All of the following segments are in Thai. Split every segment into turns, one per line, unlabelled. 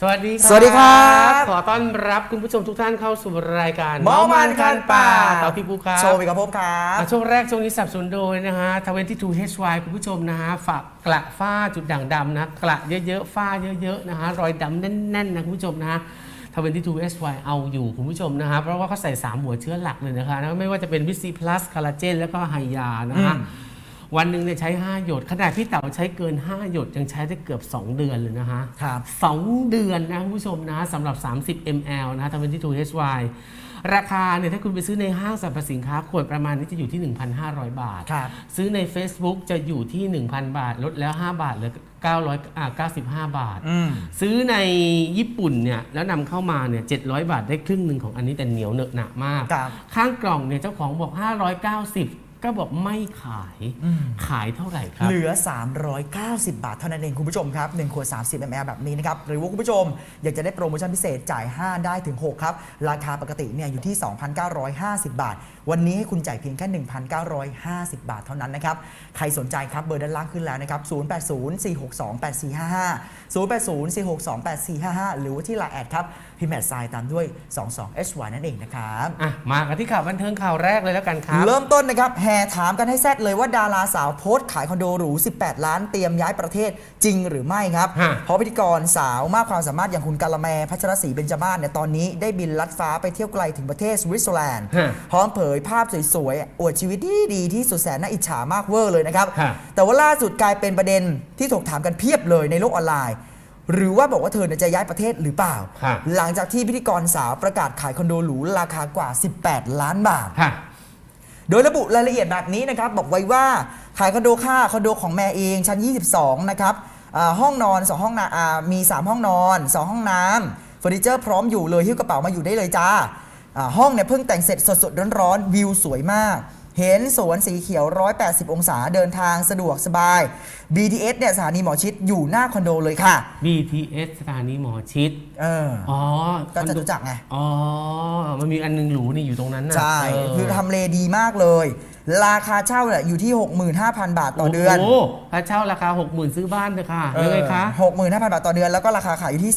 สวัสดีครับ
สวัสดีครับ
ขอต้อนรับคุณผู้ชมทุกท่านเข้าสู่รายการ
เมามันคันป่า
ต่อพี่ปูครับ
โชว์ไปกับพบครับ
อะช่วงแรกช่วงนี้สนับสนุนโดยนะฮะ22 HY คุณผู้ชมนะฮะฝากกระฝ้าจุดด่างดำนะกระเยอะๆฝ้าเยอะๆนะฮะรอยดำแน่นๆนะคุณผู้ชมนะฮะ22 HY เอาอยู่คุณผู้ชมนะฮะเพราะว่าเขาใส่ 3 หัวเชื้อหลักเลยนะคะนะไม่ว่าจะเป็นวิซีพลัสคอลลาเจนแล้วก็ไฮยานะฮะ
อืม
วันหนึ่งเนี่ยใช้ 5 หยด ขนาดพี่เต๋าใช้เกิน 5 หยด ยังใช้ได้เกือบ 2 เดือนเลยนะฮะ
ครับ
สองเดือนนะคุณผู้ชมนะสำหรับ 30 ml นะทำเป็นที่ 2HY ราคาเนี่ยถ้าคุณไปซื้อในห้างสรรพสินค้าขวดประมาณนี้จะอยู่ที่ 1,500 บาท
ครับ
ซื้อใน Facebook จะอยู่ที่ 1,000 บาท ลดแล้ว 5 บาทเหลือ900อ่า95 บาท
อืม
ซื้อในญี่ปุ่นเนี่ยแล้วนำเข้ามาเนี่ย700 บาทได้ครึ่งหนึ่งของอันนี้แต่เหนียวเหนอะหนะมาก
ครับ
ข้างกล่องเนี่ยเจ้าของบอก 590 ก็บอกไม่ขาย
อืม
ขายเท่าไหร่ครับ
เหลือ 390 บาทเท่านั้นเองคุณผู้ชมครับ1ขวด30 ml แบบนี้นะครับหรือว่าคุณผู้ชมอยากจะได้โปรโมชั่นพิเศษจ่าย 5 ได้ถึง 6 ครับ ราคาปกติเนี่ยอยู่ที่ 2,950 บาท วันนี้ให้คุณจ่ายเพียงแค่ 1,950 บาทเท่านั้นนะครับ ใครสนใจครับเบอร์ด้านล่างขึ้นแล้วนะครับ 0804628455 0804628455 หรือว่าที่ไลน์แอดครับพิมพ์แอดไซน์ตามด้วย 22hy นั่นเองนะครับ
อะมากันที่ข่าวบันเทิงข่าวแรกเลยแล้วกันครับ
เริ่มต้นนะครับแห่ถามกันให้แซดเลยว่าดาราสาวโพสต์ขายคอนโดหรู 18 ล้านเตรียมย้ายประเทศจริงหรือไม่ครับ
ฮะ
เพราะพิธีกรสาวมากความสามารถอย่างคุณกาละแมพัชรศรีเบญจมาศเนี่ยตอนนี้ได้บินลัดฟ้าไปเที่ยวไกลถึงประเทศสวิตเซอร์แลนด์
ฮะ
พร้อมเผยภาพสวยๆ อวดชีวิตที่ดีที่สุดแสนน่าอิจฉามากเวอร์เลยนะครับ
ฮะ
แต่ว่าล่าสุดกลายเป็นประเด็นที่ถกถามกันเพียบเลยในโลกออนไลน์ หรือว่าบอกว่าเธอเนี่ยจะย้ายประเทศหรือเปล่า
ฮะ
หลังจากที่พิธีกรสาวประกาศขายคอนโดหรูราคากว่า 18 ล้านบาท
ค่ะ
โดยระบุรายละเอียดแบบนี้นะครับบอกไว้ว่าขายคอนโดค่าคอนโดของแม่เองชั้น 22 นะครับห้องนอน 2 ห้องนาอ่ามี 3 ห้องนอน 2 ห้องน้ำเฟอร์นิเจอร์พร้อมอยู่เลยหิ้วกระเป๋ามาอยู่ได้เลยจ้าอ่าห้องเนี่ยเพิ่งแต่งเสร็จสดๆร้อนๆวิวสวยมาก เห็นสวนสีเขียว 180 องศาเดินทางสะดวกสบาย BTS เนี่ยสถานีหมอชิดอยู่หน้าคอนโดเลยค่ะ
BTS สถานีหมอชิด
เออ
อ๋อ
ก็จะรู้จักไง
อ๋อ มันมีอันหนึงหรูนี่อยู่ตรงนั้นน่ะ
ใช่
เคื
อทำเลดีมากเลย ราคาเช่าเนี่ยอยู่ที่ 65,000 บาทต่อเดือน
โอ้โหถ้าเช่าราคา 60,000 ซื้อบ้านเลยค่ะยังไงคะ
หกหมื่นห้าพันบาทต่อเดือนแล้วก็ราคาขายอยู่ที่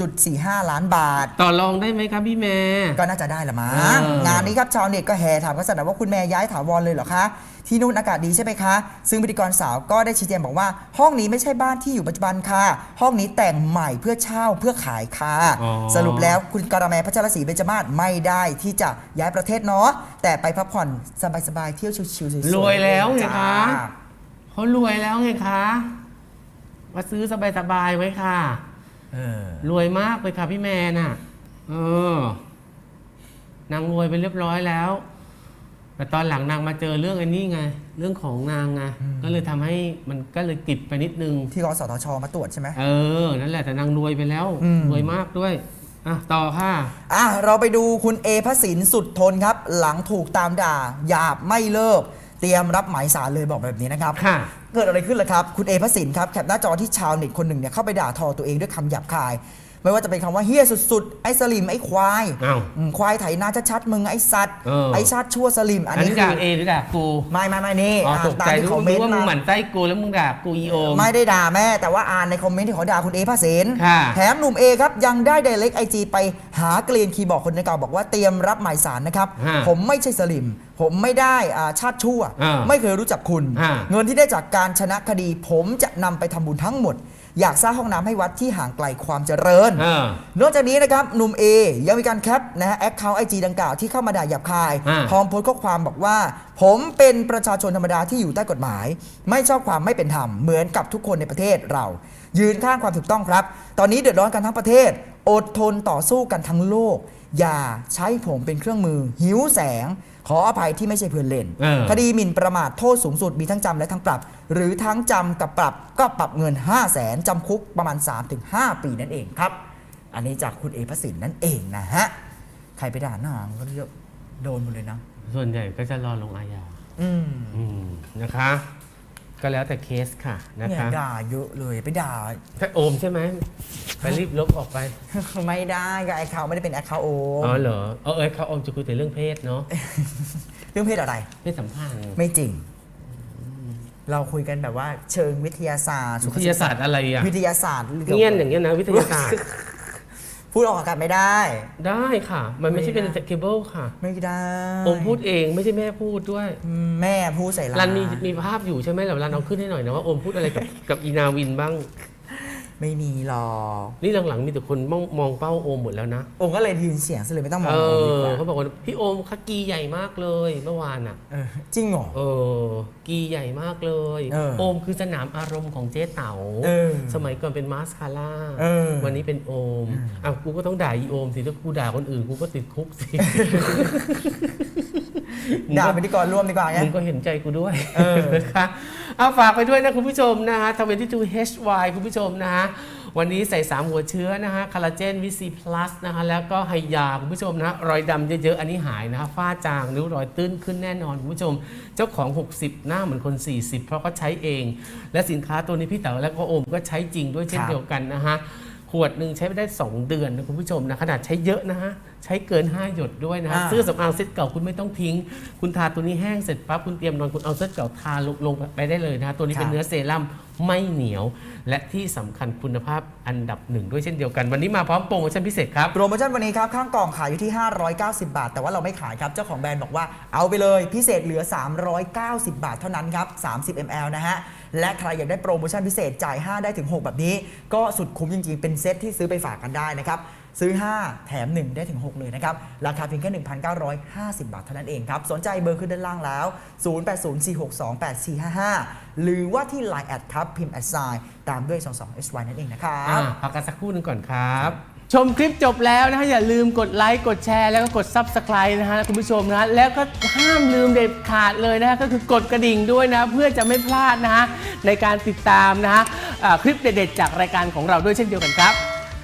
18.45 ล้านบาท
ต่อรองได้ไหมครับพี่แม่
ก็น่าจะได้ละมั้ง
เออ
งานนี้ครับชาวเน็ตก็แห่ถามกันสนั่นว่าคุณแม่ย้ายถาวรเลยเหรอคะ ที่นู่นอากาศดีใช่ไหมคะ ซึ่งพิธีกรสาวก็ได้ชี้แจงบอกว่า ห้องนี้ไม่ใช่บ้านที่อยู่ปัจจุบันค่ะ ห้องนี้แต่งใหม่เพื่อเช่าเพื่อขายค่ะ
อ๋อ
สรุปแล้วคุณการาแมพัชรศรีเบญจมาศไม่ได้ที่จะย้ายประเทศเนาะแต่ไปพักผ่อนสบายๆเที่ยวชิวๆสวยๆ
รวยแล้วไง
จ้า
คะเขารวยแล้วไงคะ มาซื้อสบายๆไว้ค่ะ
เออ
รวยมากเลยค่ะพี่แมนอะ เออนางรวยไปเรียบร้อยแล้ว แต่ตอนหลังนางมาเจอเรื่องไอ้นี่ไง เรื่องของนางไง ก็เลยทำให้มันก็เลยติดไปนิดนึง
ที่กสทช มาตรวจใช่ไหม
เออ นั่นแหละแต่นางรวยไปแล้ว
อืม
รวยมากด้วย อะ ต่อค่ะ
อะ เราไปดูคุณเอพระสินสุดทนครับ หลังถูกตามด่าหยาบไม่เลิก เตรียมรับหมายสารเลยบอกแบบนี้นะครับ
ค่ะ
เกิดอะไรขึ้นล่ะครับ คุณเอพระสินครับแคปหน้าจอที่ชาวเน็ตคนหนึ่งเนี่ยเข้าไปด่าทอตัวเองด้วยคำหยาบคาย ไม่ว่าจะเป็นคำว่าเฮี้ยสุดๆ ไอ้สลิมไอ้ควาย
อ้าว
อืมควายไถนาชัดๆมึงไอ้สัตว์
เออ
ไอ้ชาติชั่วสลิมอั
อั
น
น
นี้
นี้
คื
ด่า
อ
เอหรือด่ากู
ไม่ไม่ไม่นี่
อ๋อ
อะ
ตก
ตา
ใจ
มที่
รู้
คอมเม
รู้
นต์
ว่ามึงห
มา
มั่นไส้กูแล้วมึงด่ากูอีโอม
ไม่ได้ด่าแม่ แต่ว่าอ่านในคอมเมนต์ที่เขาด่าคุณเอพระเสน
ค่ะ
แถมหนุ่มเอครับยังได้ไดเ e กไอจีไปหาเกลียนคีย์บอร์ดคนดังกล่าวบอกว่าเตรียมรับหมายสารนะครับ
ฮะ
ผมไม่ใช่สลิม ผมไม่ได้อ่าชาติชั่ว
อ่า
ไม่เคยรู้จักคุณ
ฮะ
เงินที่ได้จากการชนะคดี ผมจะนำไปทำบุญทั้งหมด อยากสร้างห้องน้ำให้วัดที่ห่างไกลความเจริญ
เออ
นอกจากนี้นะครับหนุ่ม A ยังมีการแคปนะฮะแอคเคาท์ไอจีดังกล่าวที่เข้ามาด่าหยาบคาย
อ่า
พร้อมโพสต์ข้อความบอกว่า ผมเป็นประชาชนธรรมดาที่อยู่ใต้กฎหมาย ไม่ชอบความไม่เป็นธรรม เหมือนกับทุกคนในประเทศเรา ยืนข้างความถูกต้องครับ ตอนนี้เดือดร้อนกันทั้งประเทศ อดทนต่อสู้กันทั้งโลก อย่าใช้ผมเป็นเครื่องมือ หิวแสง ขออภัยที่ไม่ใช่เพื่อนเล่น
เออ
คดีหมิ่นประมาทโทษสูงสุดมีทั้งจำและทั้งปรับ หรือทั้งจำกับปรับก็ปรับเงิน 5 0 0แสนจำคุกประมาณ 3-5 ปีนั่นเองครับ อันนี้จากคุณเอพระสินนั่นเองนะฮะ ใครไปด่าหน้าก็เรียกโดนหมดเลยนะ
ส่วนใหญ่ก็จะรอลงอาญา
อืม
อืมนะคะ ก็แล้วแต่เคสค่ะนะ
เนี่ย
คะ
ด่าเยอะเลยไปด่า
ถ้าโอมใช่ไหมไปรีบลบออกไป
ไม่ได้กับแอคเคาท์ไม่ได้เป็นแอคเคาท์โอ
อ๋อเหรอเออเอยเขาโอมจะคุยแต่เรื่องเพศเนาะ
เรื่องเพศอะไร
เพศสัมพันธ์
ไม่จริง เราคุยกันแบบว่าเชิงวิทยาศาสตร์
วิทยาศาสตร์อะไรอะ
วิทยาศาสตร์กี่วกับ
เงี้ยนอย่างเงี้ยนะวิทยาศาสตร์
พูดออกอากาศไม่ได้
ได้ค่ะ มันไม่ใช่เป็น
ไม่ได้
เคเบิลค่ะ
ไม่ได้
โอมพูดเองไม่ใช่แม่พูดด้วย
อืมแม่พูดใส่ร้าย
รันมีมีภาพอยู่ใช่ไหมเดี๋ยวรันเอาขึ้นให้หน่อยนะว่าโอมพูดอะไรกับกับอีนาวินบ้าง
ไม่มีหรอก
นี่หลังๆมีแต่คนมองมองเป้าโอมหมดแล้วนะ
โอมก็เลยยืนเสียงซะเลยไม่ต้องมอง
เอ
โอมดีก
อ
ว่า
เขาบอกว่าพี่โอมคกีใหญ่มากเลยเมื่อวานอะ
เออจริงเหรอ
เออ กีใหญ่มากเลย
เออ
โอมคือสนามอารมณ์ของเจ๊เต๋า
เออ
สมัยก่อนเป็นมาสคาร่า
เออ
วันนี้เป็นโอมอะกูก็ต้องด่าอีโอมสิถ้ากูด่าคนอื่นกูก็ติดคุกสิ
ด่าพิธีกรร่วมดีกว่าไง
มึงก็เห็นใจกูด้วย
เออ
นะคะ เอาฝากไปด้วยนะคุณผู้ชมนะฮะทเวนที่2 HY คุณผู้ชมนะฮะวันนี้ใส่ 3 หัวเชื้อนะฮะคอลลาเจนวิซีพลัสนะฮะแล้วก็ไฮยาคุณผู้ชมนะรอยดำเยอะๆ อันนี้หายนะฮะฝ้าจางริ้วรอยตื้นขึ้นแน่นอนคุณผู้ชม เจ้าของ 60 หน้าเหมือนคน 40 เพราะเขาใช้เอง และสินค้าตัวนี้พี่เต๋อและก็โอมก็ใช้จริงด้วยเช่นเดียวกันนะฮะขวดหนึ่งใช้ไปได้ 2 เดือนนะคุณผู้ชมนะขนาดใช้เยอะนะฮะ ใช้เกิน 5 หยดด้วยนะฮะ
อ่า
เสื้อสำอางเซ็ตเก่าคุณไม่ต้องทิ้ง คุณทาตัวนี้แห้งเสร็จปั๊บคุณเตรียมนอนคุณเอาเซ็ตเก่าทาลงลงไปได้เลยนะฮะตัวนี้เป็นเนื้อเซรั่มไม่เหนียว และที่สำคัญคุณภาพอันดับหนึ่งด้วยเช่นเดียวกัน วันนี้มาพร้อมโปรโมชั่นพิเศษครับ
โปรโมชั่นวันนี้ครับ ข้างกล่องขายอยู่ที่ 590 บาท แต่ว่าเราไม่ขายครับ เจ้าของแบรนด์บอกว่าเอาไปเลยพิเศษเหลือ 390 บาทเท่านั้นครับ 30 ml นะฮะ และใครอยากได้โปรโมชั่นพิเศษจ่าย 5 ได้ถึง 6 แบบนี้ ก็สุดคุ้มจริงๆ เป็นเซตที่ซื้อไปฝากกันได้นะครับ ซื้อ 5 แถม 1 ได้ถึง 6 เลยนะครับ ราคาเพียงแค่ 1,950 บาทเท่านั้นเองครับ สนใจเบอร์ขึ้นด้านล่างแล้ว 0804628455 หรือว่าที่ Line แอดครับ พิมพ์แอดไซน์ตามด้วย 22 SY นั่นเองนะครับ
อ่าพักกันสักครู่หนึงก่อนครับ ชมคลิปจบแล้วนะฮะอย่าลืมกดไลค์กดแชร์แล้วก็กด Subscribe นะฮะคุณผู้ชมนะฮะแล้วก็ห้ามลืมเด็ดขาดเลยนะฮะก็คือกดกระดิ่งด้วยนะ เพื่อจะไม่พลาดนะฮะในการติดตามนะฮะอ่าคลิปเด็ดๆจากรายการของเราด้วยเช่นเดียวกันครับ